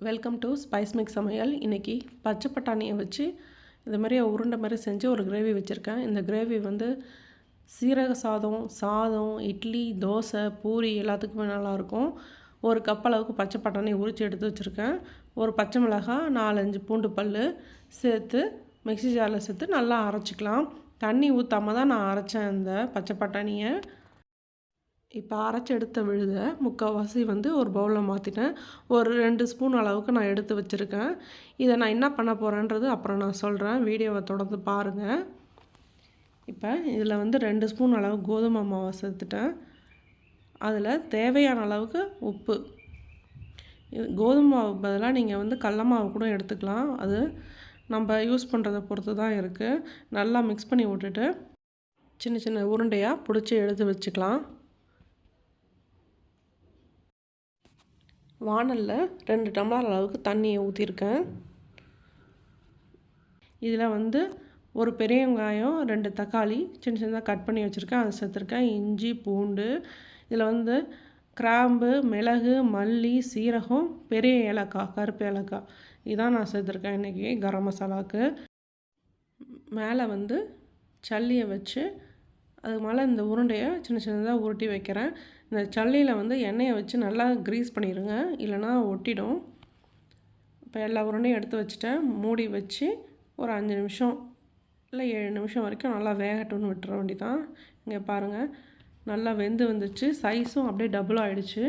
Welcome to spice mix சமையல். இன்றைக்கி பச்சை பட்டாணியை வச்சு இது மாதிரி உருண்டை மாதிரி செஞ்சு ஒரு கிரேவி வச்சுருக்கேன். இந்த கிரேவி வந்து சீரக சாதம் சாதம் இட்லி தோசை பூரி எல்லாத்துக்குமே நல்லாயிருக்கும். ஒரு கப் அளவுக்கு பச்சை பட்டாணி உரித்து எடுத்து வச்சுருக்கேன். ஒரு பச்சை மிளகாய் நாலஞ்சு பூண்டு பல் சேர்த்து மிக்ஸி ஜாரில் சேர்த்து நல்லா அரைச்சிக்கலாம். தண்ணி ஊற்றாம தான் நான் அரைச்சேன் இந்த பச்சை பட்டாணியை. இப்போ அரைச்சி எடுத்த விழுத முக்கால்வாசி வந்து ஒரு பவுலில் மாற்றிட்டேன் ஒரு ரெண்டு ஸ்பூன் அளவுக்கு நான் எடுத்து வச்சுருக்கேன். இதை நான் என்ன பண்ண போகிறேன்றது அப்புறம் நான் சொல்கிறேன் வீடியோவை தொடர்ந்து பாருங்கள் இப்போ இதில் வந்து ரெண்டு ஸ்பூன் அளவு கோதுமை மாவை சேர்த்துட்டேன். அதில் தேவையான அளவுக்கு உப்பு. கோதுமை மாவு பதிலாக நீங்கள் வந்து கடல மாவு கூட எடுத்துக்கலாம். அது நம்ம யூஸ் பண்ணுறதை பொறுத்து தான் இருக்குது நல்லா மிக்ஸ் பண்ணி விட்டுட்டு சின்ன சின்ன உருண்டையாக பிடிச்சி எடுத்து வச்சுக்கலாம். வானலில் ரெண்டு டம்ளர் அளவுக்கு தண்ணியை ஊற்றிருக்கேன் இதில் வந்து ஒரு பெரிய வெங்காயம் ரெண்டு தக்காளி சின்ன சின்னதாக கட் பண்ணி வச்சுருக்கேன். அதை சேர்த்துருக்கேன். இஞ்சி பூண்டு. இதில் வந்து கிராம்பு மிளகு மல்லி சீரகம் பெரிய ஏலக்காய் கருப்பு ஏலக்காய். இதான் நான் சேர்த்துருக்கேன் இன்றைக்கி கரம் மசாலாவுக்கு. மேலே வந்து சல்லியை வச்சு அதுக்கு மேலே இந்த உருண்டையை சின்ன சின்னதாக உருட்டி வைக்கிறேன். இந்த சல்லியில் வந்து எண்ணெயை வச்சு நல்லா க்ரீஸ் பண்ணிடுங்க இல்லைனா ஒட்டிடும். இப்போ எல்லா உருண்டையும் எடுத்து வச்சுட்டேன். மூடி வச்சு ஒரு அஞ்சு நிமிஷம் இல்லை ஏழு நிமிஷம் வரைக்கும் நல்லா வேகட்டும்னு விட்டுற வேண்டி தான் இங்கே பாருங்கள் நல்லா வெந்து வந்துச்சு. சைஸும் அப்படியே டபுள் ஆகிடுச்சு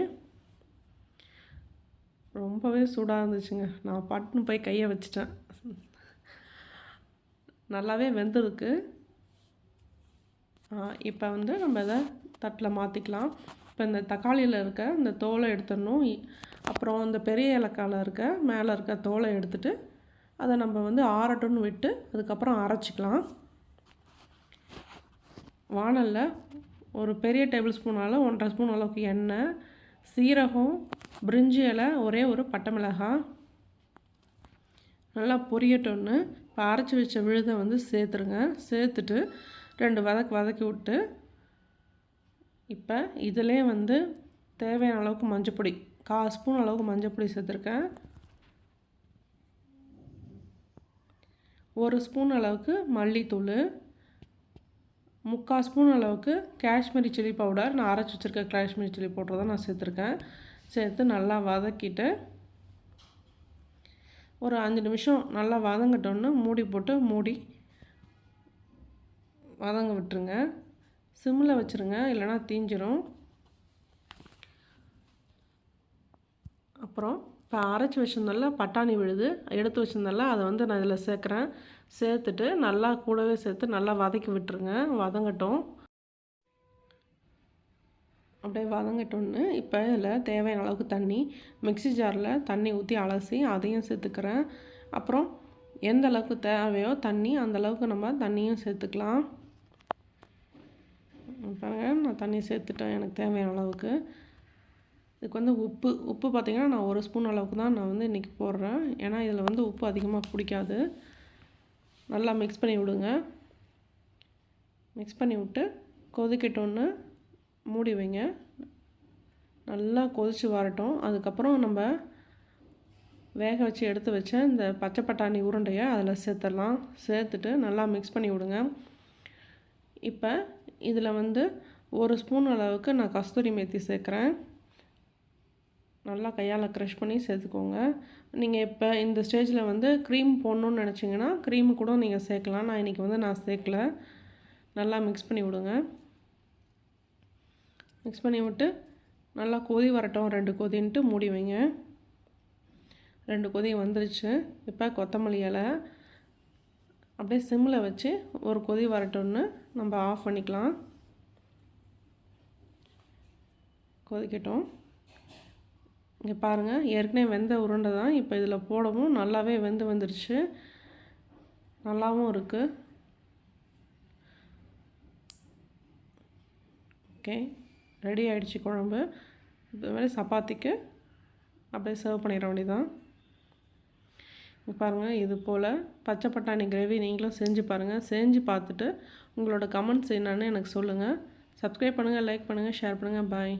ரொம்பவே சூடாக இருந்துச்சுங்க. நான் பட்டுன்னு போய் கையை வச்சிட்டேன். நல்லாவே வெந்திருக்கு இப்போ வந்து நம்ம இதை தட்டில் மாற்றிக்கலாம் இப்போ இந்த தக்காளியில் இருக்க இந்த தோலை எடுத்துடணும். அப்புறம் இந்த பெரிய இலக்காவில் இருக்க மேலே இருக்க தோலை எடுத்துகிட்டு அதை நம்ம வந்து ஆறட்டும்னு விட்டு அதுக்கப்புறம் அரைச்சிக்கலாம். வானலில் ஒரு பெரிய டேபிள் ஸ்பூனால் ஒன்றரை ஸ்பூன் அளவுக்கு எண்ணெய் சீரகம் பிரிஞ்சி இலை ஒரே ஒரு பட்டை மிளகாய். நல்லா பொரியட்டோன்னு இப்போ அரைச்சி வச்ச விழுதை வந்து சேர்த்துருங்க. சேர்த்துட்டு ரெண்டு வதக்கு வதக்கி விட்டு இப்போ இதிலே வந்து தேவையான அளவுக்கு மஞ்சப்பொடி கால் ஸ்பூன் அளவுக்கு மஞ்சப்பொடி சேர்த்துருக்கேன். ஒரு ஸ்பூன் அளவுக்கு மல்லித்தூள் முக்கால் ஸ்பூன் அளவுக்கு காஷ்மீரி சில்லி பவுடர். நான் அரைச்சி வச்சுருக்க காஷ்மீரி சில்லி பவுடர் தான் நான் சேர்த்துருக்கேன். சேர்த்து நல்லா வதக்கிட்டு ஒரு அஞ்சு நிமிஷம் நல்லா வதங்கட்டோன்னு மூடி போட்டு மூடி வதங்க விட்டுருங்க. சிம்மில் வச்சுருங்க இல்லைனா தீஞ்சிரும். அப்புறம் இப்போ அரைச்சி வச்சிருந்தால பட்டாணி விழுது எடுத்து வச்சுருந்தால அதை வந்து நான் இதில் சேர்க்குறேன். சேர்த்துட்டு நல்லா கூடவே சேர்த்து நல்லா வதக்கி விட்டுருங்க. வதங்கட்டும். அப்படியே வதங்கட்டோன்னு இப்போ இதில் தேவையான அளவுக்கு தண்ணி மிக்சி ஜாரில் தண்ணி ஊற்றி அலசி அதையும் சேர்த்துக்கிறேன். அப்புறம் எந்த அளவுக்கு தேவையோ தண்ணி அந்தளவுக்கு நம்ம தண்ணியும் சேர்த்துக்கலாம். பாருங்கள் நான் தண்ணி சேர்த்துட்டேன் எனக்கு தேவையான அளவுக்கு. இதுக்கு வந்து உப்பு உப்பு பார்த்திங்கன்னா நான் ஒரு ஸ்பூன் அளவுக்கு தான் நான் வந்து இன்றைக்கி போடுறேன். ஏன்னா இதில் வந்து உப்பு அதிகமாக பிடிக்காது. நல்லா மிக்ஸ் பண்ணி விடுங்க. மிக்ஸ் பண்ணி விட்டு கொதிக்கட்டோன்னு மூடி வைங்க. நல்லா கொதித்து வரட்டும். அதுக்கப்புறம் நம்ம வேக வச்சு எடுத்து வச்ச இந்த பச்சை பட்டாணி உருண்டையை அதில் சேர்த்துடலாம். சேர்த்துட்டு நல்லா மிக்ஸ் பண்ணி விடுங்க. இப்போ இதில் வந்து ஒரு ஸ்பூன் அளவுக்கு நான் கஸ்தூரி மேத்தி சேர்க்குறேன். நல்லா கையால் க்ரஷ் பண்ணி சேர்த்துக்கோங்க. நீங்கள் இப்போ இந்த ஸ்டேஜில் வந்து க்ரீம் போடணுன்னு நினச்சிங்கன்னா க்ரீமு கூட நீங்கள் சேர்க்கலாம். நான் இன்றைக்கி வந்து நான் சேர்க்கல. நல்லா மிக்ஸ் பண்ணி விடுங்க. மிக்ஸ் பண்ணி விட்டு நல்லா கொதி வரட்டும். ரெண்டு கொதின்ட்டு மூடி வைங்க. ரெண்டு கொதி வந்துருச்சு. இப்போ கொத்தமல்லி இலை அப்படியே சிம்மில் வச்சு ஒரு கொதி வரட்டும்னு நம்ம ஆஃப் பண்ணிக்கலாம். கொதிக்கட்டும். இங்கே பாருங்கள் ஏற்கனவே வெந்த உருண்டை தான் இப்போ இதில் போடவும் நல்லாவே வெந்து வந்துருச்சு. நல்லாவும் இருக்குது ஓகே ரெடி ஆகிடுச்சு குழம்பு. இது மாதிரி சப்பாத்திக்கு அப்படியே சர்வ் பண்ணிட வேண்டியதான் பாருங்கள் இது போல் பச்சை பட்டாணி கிரேவி நீங்களும் செஞ்சு பாருங்கள் செஞ்சு பார்த்துட்டு உங்களோட கமெண்ட்ஸ் என்னென்னு எனக்கு சொல்லுங்கள் சப்ஸ்கிரைப் பண்ணுங்கள் லைக் பண்ணுங்கள் ஷேர் பண்ணுங்கள் பாய்